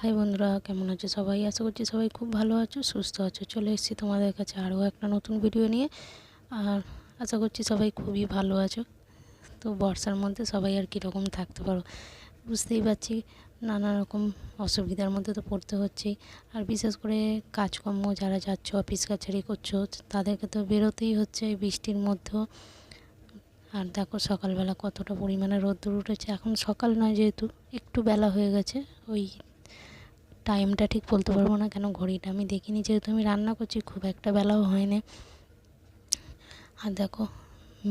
High বন্ধুরা, কেমন আছো সবাই? আশা করছি সবাই খুব ভালো আছো, সুস্থ আছো। চলে এসেছি তোমাদের কাছে আরও একটা নতুন ভিডিও নিয়ে। আর আশা করছি সবাই খুবই ভালো আছো। তো বর্ষার মধ্যে সবাই আর কীরকম থাকতে পারো? বুঝতেই পারছি নানা রকম অসুবিধার মধ্যে তো পড়তে হচ্ছেই। আর বিশেষ করে কাজকর্ম, যারা যাচ্ছ অফিস কাছারি করছ, তাদেরকে তো বেরোতেই হচ্ছে এই বৃষ্টির মধ্যেও আর দেখো সকালবেলা কতটা পরিমাণে রোদ্দুর উঠেছে। এখন সকাল নয় যেহেতু, একটু বেলা হয়ে গেছে। ওই টাইমটা ঠিক বলতে পারব না কেন, ঘড়িটা আমি দেখিনি। যেহেতু আমি রান্না করছি, খুব একটা বেলাও হয় হয়নি। আর দেখো,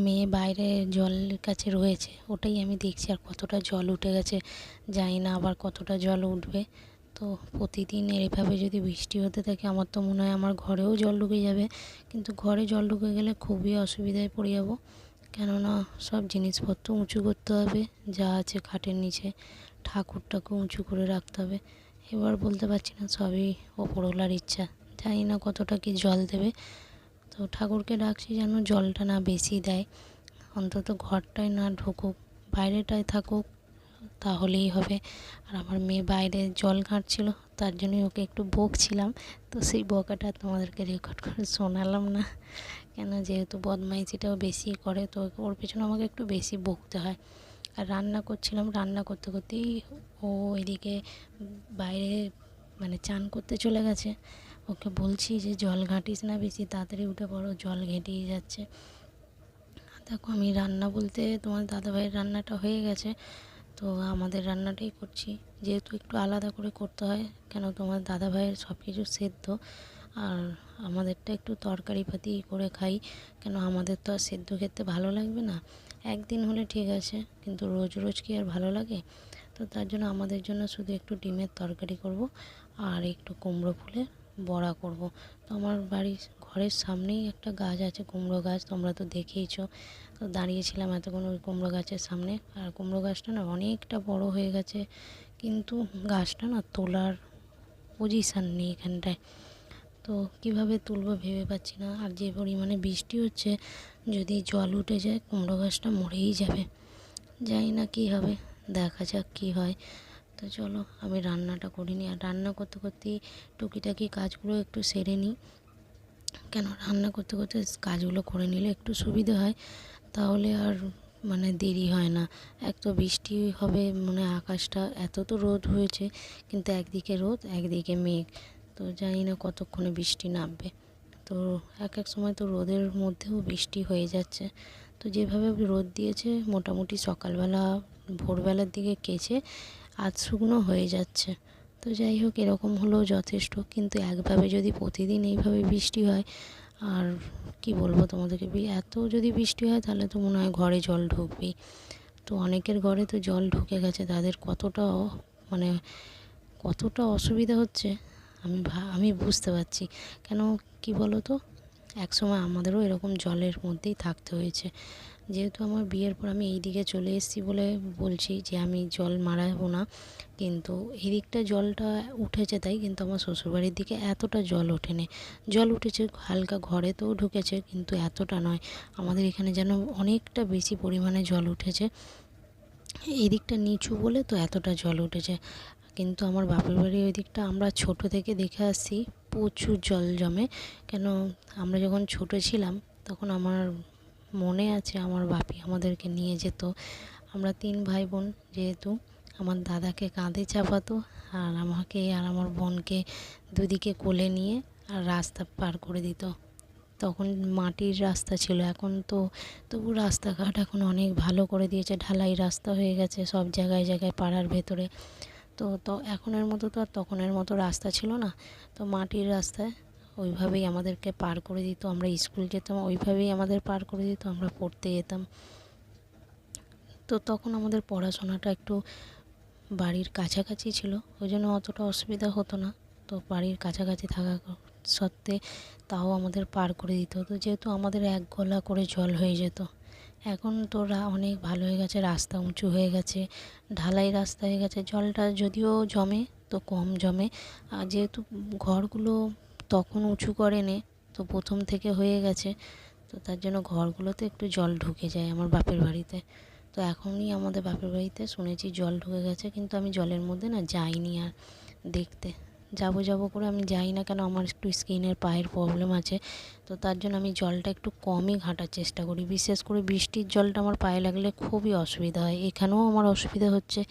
মেয়ে বাইরে জলের কাছে রয়েছে, ওটাই আমি দেখছি, আর কতটা জল উঠে গেছে, জানি না আবার কতটা জল উঠবে। তো প্রতিদিন এইভাবে যদি বৃষ্টি হতে থাকে, আমার তো মনে হয় আমার ঘরেও জল ঢুকে যাবে। কিন্তু ঘরে জল ঢুকে গেলে খুবই অসুবিধায় পড়ে যাব। কেননা সব জিনিসপত্র উঁচু করতে হবে, যা আছে খাটের নিচে ঠাকুরটাকে উঁচু করে রাখতে হবে। এবার বলতে পারছি না, সবই ওপরওয়ালার ইচ্ছা। জানি না কতটা কি জল দেবে। তো ঠাকুরকে ডাকছি যেন জলটা না বেশি দেয়। অন্তত ঘরটায় না ঢুকুক, বাইরেটায় থাকুক, তাহলেই হবে। আর আমার মেয়ে বাইরে জল ঘাঁটছিল তার জন্যই ওকে একটু বকছিলাম। তো সেই বকাটা তোমাদেরকে রেকর্ড করে শোনালাম না। কেন যেহেতু বদমাইশিটাও বেশি করে, তো ওর পেছনে আমাকে একটু বেশি বকতে হয়। আর রান্না করছিলাম, রান্না করতে করতেই ও এদিকে বাইরে মানে চান করতে চলে গেছে। ওকে বলছি যে, জল ঘাঁটিস না বেশি, তাড়াতাড়ি উঠে পড়ো, জল ঘেঁটিয়ে যাচ্ছে। দেখো আমি রান্না বলতে তোমার দাদাভাইয়ের রান্নাটা হয়ে গেছে, তো আমাদের রান্নাটাই করছি। যেহেতু একটু আলাদা করে করতে হয়, কেন তোমার দাদাভাইয়ের সব কিছু সেদ্ধ আর আমাদেরটা একটু তরকারি পাতি করে খাই। কেন আমাদের তো আর সেদ্ধ খেতে ভালো লাগবে না। একদিন হলে ঠিক আছে, কিন্তু রোজ রোজ কি আর ভালো লাগে? তো তার জন্য আমাদের জন্য শুধু একটু ডিমের তরকারি করব আর একটু কুমড়ো ফুলের বড়া করব। তো আমার বাড়ির ঘরের সামনেই একটা গাছ আছে, কুমড়ো গাছ, তোমরা তো দেখেইছো। তো দাঁড়িয়েছিলাম এতক্ষণ ওই কুমড়ো গাছের সামনে। আর কুমড়ো গাছটা না অনেকটা বড় হয়ে গেছে, কিন্তু গাছটা না তোলার পজিশান নেই এখানটায়। তো কীভাবে তুলবো ভেবে পাচ্ছি না। আর যে পরিমাণে বৃষ্টি হচ্ছে, যদি জল উঠে যায়, কুমড়ো গাছটা মরেই যাবে। জানি না কী হবে, দেখা যাক কী হয়। তো চলো, আমি রান্নাটা করিনি আর রান্না করতে করতেই টুকিটাকি কাজগুলো একটু সেরে নিই। কেন, রান্না করতে করতে কাজগুলো করে নিলে একটু সুবিধে হয়। তাহলে আর মানে দেরি হয় না। এক তো বৃষ্টি হবে মানে আকাশটা, এত তো রোদ হয়েছে, কিন্তু একদিকে রোদ, একদিকে মেঘ। তো জানি না কতক্ষণে বৃষ্টি নামবে। তো এক এক সময় তো রোদের মধ্যেও বৃষ্টি হয়ে যাচ্ছে। তো যেভাবে রোদ দিয়েছে, মোটামুটি সকালবেলা, ভোরবেলার দিকে কেচে আধ শুকনো হয়ে যাচ্ছে। তো যাই হোক, এরকম হলেও যথেষ্ট। কিন্তু একভাবে যদি প্রতিদিন এইভাবে বৃষ্টি হয়, আর কি বলব তোমাদেরকে? এত যদি বৃষ্টি হয়, তাহলে তো মনে হয় ঘরে জল ঢুকবেই। তো অনেকের ঘরে তো জল ঢুকে গেছে, তাদের কতটা মানে কতটা অসুবিধা হচ্ছে আমি আমি বুঝতে পারছি। কেন কি বলো তো একসময় আমাদেরও এরকম জলের মধ্যেই থাকতে হয়েছে। যেহেতু আমার বিয়ের পর আমি এই দিকে চলে এসেছি বলে বলছি যে আমি জল মারাবো না, কিন্তু এই দিকটা জলটা উঠেছে তাই, কিন্তু আমার শ্বশুরবাড়ির দিকে এতটা জল ওঠেনি। জল উঠেছে হালকা ঘরে তো ঢুকেছে, কিন্তু এতটা নয়। আমাদের এখানে যেন অনেকটা বেশি পরিমাণে জল উঠেছে। এই দিকটা নিচু বলে তো এতটা জল উঠেছে। কিন্তু আমার বাপের বাড়ির ওই দিকটা আমরা ছোট থেকে দেখে আসছি, প্রচুর জল জমে। কেন আমরা যখন ছোট ছিলাম, তখন আমার মনে আছে আমার বাপি আমাদেরকে নিয়ে যেত। আমরা তিন ভাই বোন যেহেতু, আমার দাদাকে কাঁধে চাপাতো আর আমাকে আর আমার বোনকে দুদিকে কোলে নিয়ে আর রাস্তা পার করে দিত। তখন মাটির রাস্তা ছিল, এখন তো তবু রাস্তাঘাট এখন অনেক ভালো করে দিয়েছে, ঢালাই রাস্তা হয়ে গেছে সব জায়গায় জায়গায় পাড়ার ভেতরে। তো তো এখনের মতো তো আর তখনের মতো রাস্তা ছিল না। তো মাটির রাস্তায় ওইভাবেই আমাদেরকে পার করে দিত। আমরা স্কুল যেতাম, ওইভাবেই আমাদের পার করে দিত। আমরা পড়তে যেতাম। তো তখন আমাদের পড়াশোনাটা একটু বাড়ির কাছাকাছি ছিল। ওই জন্য অতটা অসুবিধা হতো না। তো বাড়ির কাছাকাছি থাকা সত্ত্বে তাও আমাদের পার করে দিত হতো। যেহেতু আমাদের এক গলা করে জল হয়ে যেত। এখন তো অনেক ভালো হয়ে গেছে, রাস্তা উঁচু হয়ে গেছে, ঢালাই রাস্তা হয়ে গেছে, জলটা যদিও জমে তো কম জমে, আর যেহেতু ঘরগুলো তখন উঁচু করেনি, তো প্রথম থেকে হয়ে গেছে, তো তার জন্য ঘরগুলোতে একটু জল ঢুকে যায় আমার বাপের বাড়িতে। তো এখনই আমাদের বাপের বাড়িতে শুনেছি জল ঢুকে গেছে, কিন্তু আমি জলের মধ্যে না যাইনি আর দেখতে। যাব যাব করে আমি যাই না কেন, আমার একটু স্কিনের পায়ের প্রবলেম আছে। তো তার জন্য আমি জলটা একটু কমই ঘাঁটার চেষ্টা করি। বিশেষ করে বৃষ্টির জলটা আমার পায়ে লাগলে খুবই অসুবিধা হয়। এখানেও আমার অসুবিধা হচ্ছে,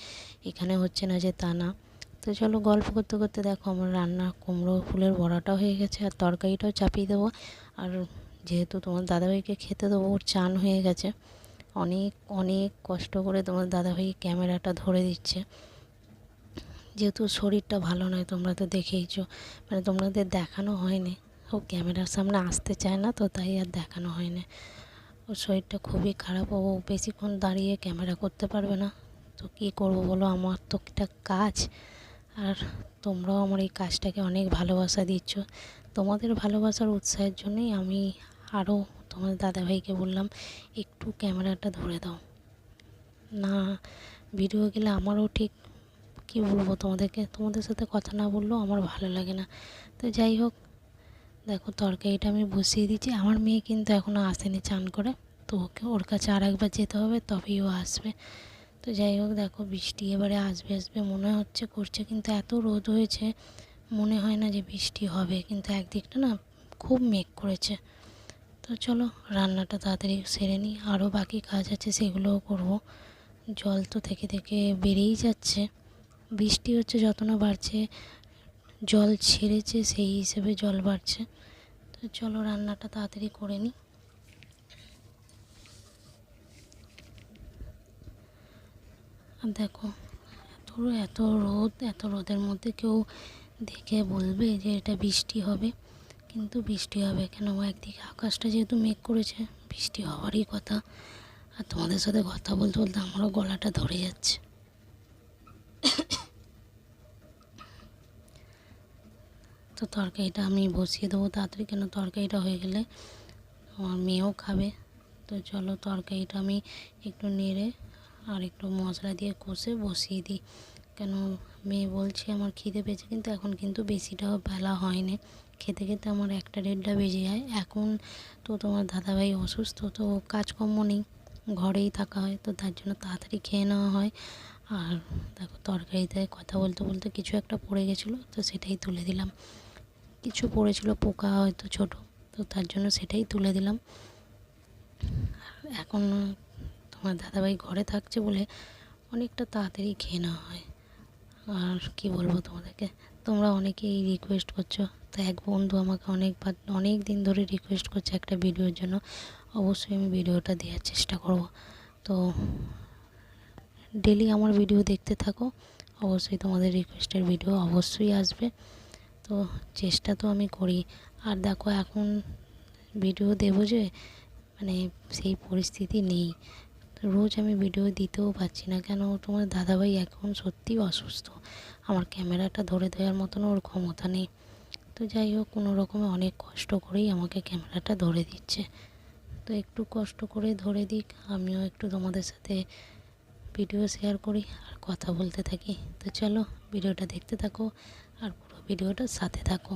এখানে হচ্ছে না যে তা না। তো চলো গল্প করতে করতে দেখো আমার রান্না কুমড়ো, ফুলের বড়াটা হয়ে গেছে আর তরকারিটাও চাপিয়ে দেবো। আর যেহেতু তোমার দাদাভাইকে খেতে দেবো, ওর চান হয়ে গেছে। অনেক অনেক কষ্ট করে তোমার দাদাভাই ক্যামেরাটা ধরে দিচ্ছে। যেহেতু শরীরটা ভালো নয়, তোমরা তো দেখেইছো। মানে তোমাদের দেখানো হয়নি। ও ক্যামেরার সামনে আসতে চায় না তো, তাই আর দেখানো হয়নি। ওর শরীরটা খুবই খারাপ। ও বেশিক্ষণ দাঁড়িয়ে ক্যামেরা করতে পারবে না। তো কী করব বলো? আমার তো একটা কাজ। আর তোমরাও আমার এই কাজটাকে অনেক ভালোবাসা দিচ্ছ। তোমাদের ভালোবাসার উৎসাহের জন্যই আমি আরও তোমার দাদাভাইকে বললাম, একটু ক্যামেরাটা ধরে দাও। না, ভিডিও গেলে আমারও ঠিক কী বলব তোমাদেরকে? তোমাদের সাথে কথা না বললেও আমার ভালো লাগে না। তো যাই হোক, দেখো তরকারিটা আমি বসিয়ে দিচ্ছি আমার মেয়ে কিন্তু এখনও আসেনি চান করে। তো ওকে, ওর কাছে আর একবার যেতে হবে, তবেই ও আসবে। তো যাই হোক, দেখো বৃষ্টি এবারে আসবে আসবে মনে হচ্ছে করছে, কিন্তু এত রোদ হয়েছে, মনে হয় না যে বৃষ্টি হবে। কিন্তু একদিকটা না খুব মেঘ করেছে। তো চলো, রান্নাটা তাড়াতাড়ি সেরে নিই। আরও বাকি কাজ আছে, সেগুলোও করব। জল তো থেকে থেকে বেড়েই যাচ্ছে। বৃষ্টি হচ্ছে যত না বাড়ছে, জল ছেড়েছে, সেই হিসেবে জল বাড়ছে। তো চলো রান্নাটা তাড়াতাড়ি করে নিই। আর দেখো, এত এত রোদ, এত রোদের মধ্যে কেউ দেখে বলবে যে এটা বৃষ্টি হবে। কিন্তু বৃষ্টি হবে কেন? একদিকে আকাশটা যেহেতু মেঘ করেছে, বৃষ্টি হওয়ারই কথা। আর তোমাদের সাথে কথা বলতে বলতে আমারও গলাটা ধরে যাচ্ছে। তো তরকারিটা আমি বসিয়ে দেবো তাড়াতাড়ি, কেন তরকারিটা হয়ে গেলে আমার মেয়েও খাবে। তো চলো তরকারিটা আমি একটু নেড়ে আর একটু মশলা দিয়ে কষে বসিয়ে দিই। কেন মেয়ে বলছে আমার খিদে পেয়েছে, কিন্তু এখন কিন্তু বেশিটাও বেলা হয়নি। খেতে খেতে আমার একটা দেড়টা বেজে যায়। এখন তো তোমার দাদাভাই অসুস্থ, তো কাজকর্ম নেই, ঘরেই থাকা হয়, তো তার জন্য তাড়াতাড়ি খেয়ে নেওয়া হয়। আর দেখো তরকারিতে কথা বলতে বলতে কিছু একটা পড়ে গেছিল, তো সেটাই তুলে দিলাম। কিছু পড়েছিল পোকা হয়তো ছোট, তো তার জন্য সেটাই তুলে দিলাম। এখন তোমার দাদাভাই ঘরে থাকছে বলে অনেকটা তাড়াতাড়ি খেয়ে নেওয়া হয়। আর কি বলব তোমাদেরকে, তোমরা অনেকেই রিকোয়েস্ট করছ, তো এক বন্ধু আমাকে অনেকবার, অনেক দিন ধরে রিকোয়েস্ট করছে একটা ভিডিওর জন্য। অবশ্যই আমি ভিডিওটা দেওয়ার চেষ্টা করব। তো ডেলি আমার ভিডিও দেখতে থাকো। অবশ্যই তোমাদের রিকোয়েস্টের ভিডিও অবশ্যই আসবে। তো চেষ্টা তো আমি করি। আর দেখো, এখন ভিডিও দেবো যে মানে সেই পরিস্থিতি নেই। রোজ আমি ভিডিও দিতেও পারছি না। কেন? তোমার দাদাভাই এখন সত্যিই অসুস্থ। আমার ক্যামেরাটা ধরে দেওয়ার মতন ওর ক্ষমতা নেই। তো যাই হোক, কোনো রকমে অনেক কষ্ট করেই আমাকে ক্যামেরাটা ধরে দিচ্ছে। তো একটু কষ্ট করে ধরে দিক, আমিও একটু তোমাদের সাথে ভিডিও শেয়ার করি আর কথা বলতে থাকি। তো চলো, ভিডিওটা দেখতে থাকো আর পুরো ভিডিওটার সাথে থাকো।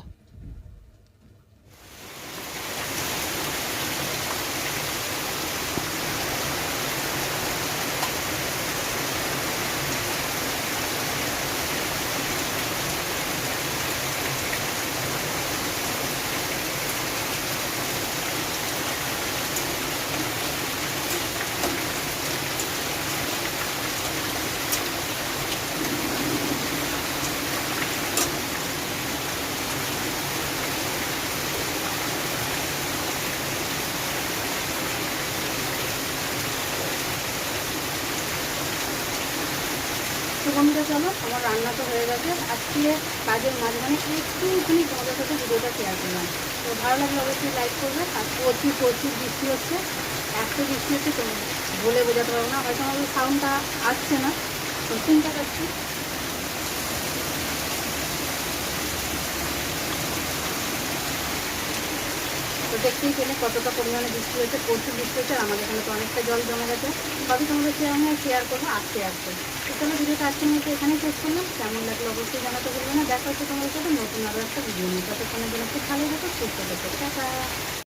বন্ধুরা আমার রান্না তো হয়ে গেছে। আজকে কাজের মাঝখানে একটুখানি তোমাদের সাথে ভিডিওটা শেয়ার করলাম। তো ভালো লাগলে অবশ্যই লাইক করবে। আর প্রচুর প্রচুর বৃষ্টি হচ্ছে। এত বৃষ্টি হচ্ছে তো বলে বোঝাতে পারব না। হয়তো আমাদের সাউন্ডটা আসছে না। তো চিন্তা দেখতেই পেলে কতটা পরিমাণে বৃষ্টি হয়েছে, প্রচুর বৃষ্টি হয়েছে আমাদের এখানে তো অনেকটা জল জমে গেছে। তবে তোমাদের শেয়ার আমি শেয়ার করব আজকে আসবে তো চলো ভিডিওটা আজকে নিয়ে এখানেই শেষ করলাম। কেমন লাগল অবশ্যই জানাতে বলবে না। দেখা হচ্ছে তোমাদের সাথে নতুন আরও একটা ভিডিও নিয়ে। ততক্ষণের জন্য খুব ভালো থাকো, সুস্থ থাকো। টাটা!